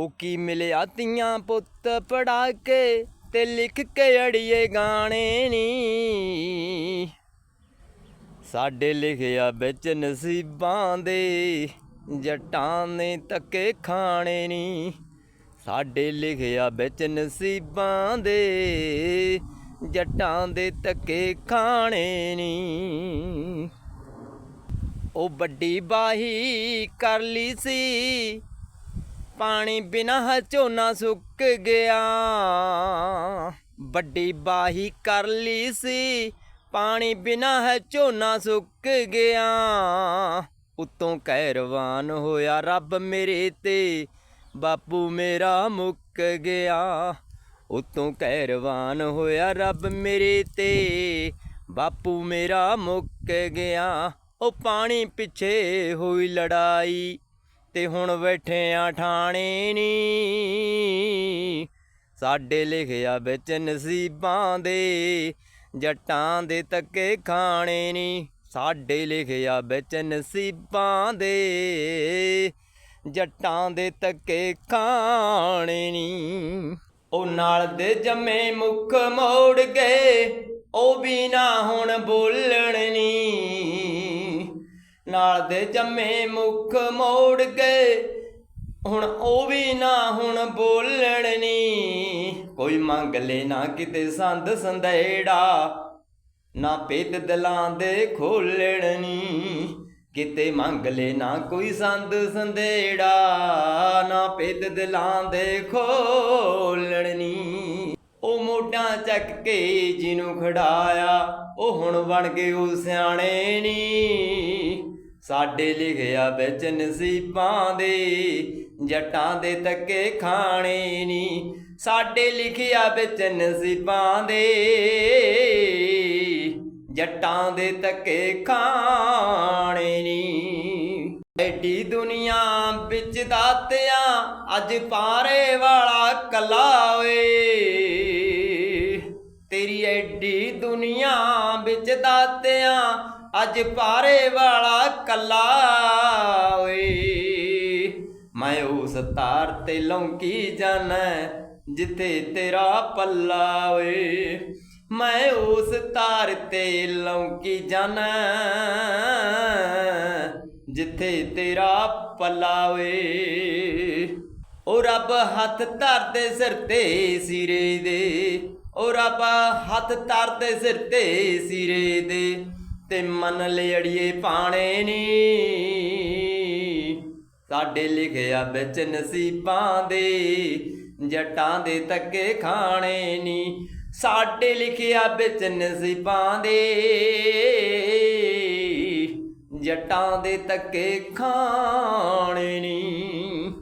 ਉਹ ਕੀ ਮਿਲਿਆ ਤੀਆਂ ਪੁੱਤ ਪੜਾ ਕੇ ਤੇ ਲਿਖ ਕੇ ਅੜੀਏ ਗਾਣੇ ਨੀ। ਸਾਡੇ ਲਿਖਿਆ ਵਿੱਚ ਨਸੀਬਾਂ ਦੇ ਜੱਟਾਂ ਨੇ ਤੱਕੇ ਖਾਣੇ ਨੀ। ਸਾਡੇ ਲਿਖਿਆ ਵਿੱਚ ਨਸੀਬਾਂ ਦੇ ਜੱਟਾਂ ਦੇ ਤੱਕੇ ਖਾਣੇ ਨੀ। ਉਹ ਵੱਡੀ ਬਾਹੀ ਕਰ ਲਈ ਸੀ ਪਾਣੀ ਬਿਨਾ ਝੋਨਾ ਸੁੱਕ ਗਿਆ। ਵੱਡੀ ਬਾਹੀ ਕਰ ਲਈ ਸੀ, ਪਾਣੀ ਬਿਨਾ ਹੈ ਝੋਨਾ ਸੁੱਕ ਗਿਆ। ਉਤੋਂ ਕਹਿਰਵਾਨ ਹੋਇਆ ਰੱਬ ਮੇਰੇ ਤੇ, ਬਾਪੂ ਮੇਰਾ ਮੁੱਕ ਗਿਆ। ਉਤੋਂ ਕਹਿਰਵਾਨ ਹੋਇਆ ਰੱਬ ਮੇਰੇ ਤੇ, ਬਾਪੂ ਮੇਰਾ ਮੁੱਕ ਗਿਆ। ਉਹ ਪਾਣੀ ਪਿੱਛੇ ਹੋਈ ਲੜਾਈ ਤੇ ਹੁਣ ਬੈਠੇ ਆ ਠਾਣੇ ਨੀ। ਸਾਡੇ ਲਿਖਿਆ ਵਿੱਚ ਨਸੀਬਾਂ ਦੇ, ਜੱਟਾਂ ਦੇ ਤੱਕੇ ਖਾਣੇ ਨੀ। ਸਾਡੇ ਲਿਖਿਆ ਵਿੱਚ ਨਸੀਬਾਂ ਦੇ, ਜੱਟਾਂ ਦੇ ਤੱਕੇ ਖਾਣੇ ਨੀ। ਉਹ ਨਾਲ ਦੇ ਜੰਮੇ ਮੁੱਖ ਮੋੜ ਗਏ, ਉਹ ਵੀ ਨਾ ਹੁਣ ਬੋਲਣ ਨਾਲ ਦੇ ਜੰਮੇ ਮੁਖ ਮੋੜ ਗਏ। ਹੁਣ ਉਹ ਵੀ ਨਾ ਹੁਣ ਬੋਲਣ ਨੀ। ਕੋਈ ਮੰਗ ਲੈ ਨਾ ਕਿਤੇ ਸੰਦ ਸੰਦੇੜਾ। ਨਾ ਪੇਤ ਦਿਲਾਂ ਦੇ ਖੋਲਣ ਕਿਤੇ ਮੰਗ ਲੈ ਨਾ ਕੋਈ ਸੰਦ ਸੰਦੇੜਾ। ਨਾ ਪੇਤ ਦਿਲਾਂ ਦੇ ਖੋਲਣ ਉਹ ਮੋਢਾਂ ਚੱਕ ਕੇ ਜਿਹਨੂੰ ਖੜਾਇਆ, ਉਹ ਹੁਣ ਬਣ ਗਏ ਉਹ ਸਿਆਣੇ ਨੀ। ਸਾਡੇ ਲਿਖਿਆ ਵਿੱਚ ਨਸੀਬਾਂ ਦੇ ਜੱਟਾਂ ਦੇ ਤੱਕੇ ਖਾਣੇ ਨੀ ਸਾਡੇ ਲਿਖਿਆ ਵਿੱਚ ਨਸੀਬਾਂ ਦੇ ਜੱਟਾਂ ਦੇ ਤੱਕੇ ਖਾਣੇ ਨੀ ਐਡੀ ਦੁਨੀਆ ਵਿੱਚ ਦਾਤਿਆਂ ਅੱਜ ਪਾਰੇ ਵਾਲਾ ਕੱਲਾ ਓਏ। ਤੇਰੀ ਐਡੀ ਦੁਨੀਆ ਵਿੱਚ ਦਾਤਿਆਂ ਅੱਜ ਪਾਰੇ ਵਾਲਾ ਕੱਲਾ ਓਏ। ਮੈਂ ਉਸ ਤਾਰ ਤੇ ਲੌਂਕੀ ਜਾਣਾ ਜਿੱਥੇ ਤੇਰਾ ਪੱਲਾ ਓਏ। ਮੈਂ ਉਸ ਤਾਰ ਤੇ ਲੌਂਕੀ ਜਾਣਾ ਜਿੱਥੇ ਤੇਰਾ ਪੱਲਾ ਓਏ। ਉਹ ਰੱਬ ਹੱਥ ਧਰਦੇ ਸਿਰ ਤੇ ਸਿਰੇ ਦੇ। ਉਹ ਰੱਬ ਹੱਥ ਧਰਦੇ ਸਿਰ ਤੇ ਸਿਰੇ ਦੇ। ਤੇ ਮਨ ਲਿਅੜੀਏ ਪਾਣੇ ਨੀ। ਸਾਡੇ ਲਿਖਿਆ ਵਿੱਚ ਨਸੀਬਾਂ ਦੇ, ਜੱਟਾਂ ਦੇ ਤੱਕੇ ਖਾਣੇ ਨੀ। ਸਾਡੇ ਲਿਖਿਆ ਵਿੱਚ ਨਸੀਬਾਂ ਦੇ, ਜੱਟਾਂ ਦੇ ਤੱਕੇ ਖਾਣੇ ਨੀ।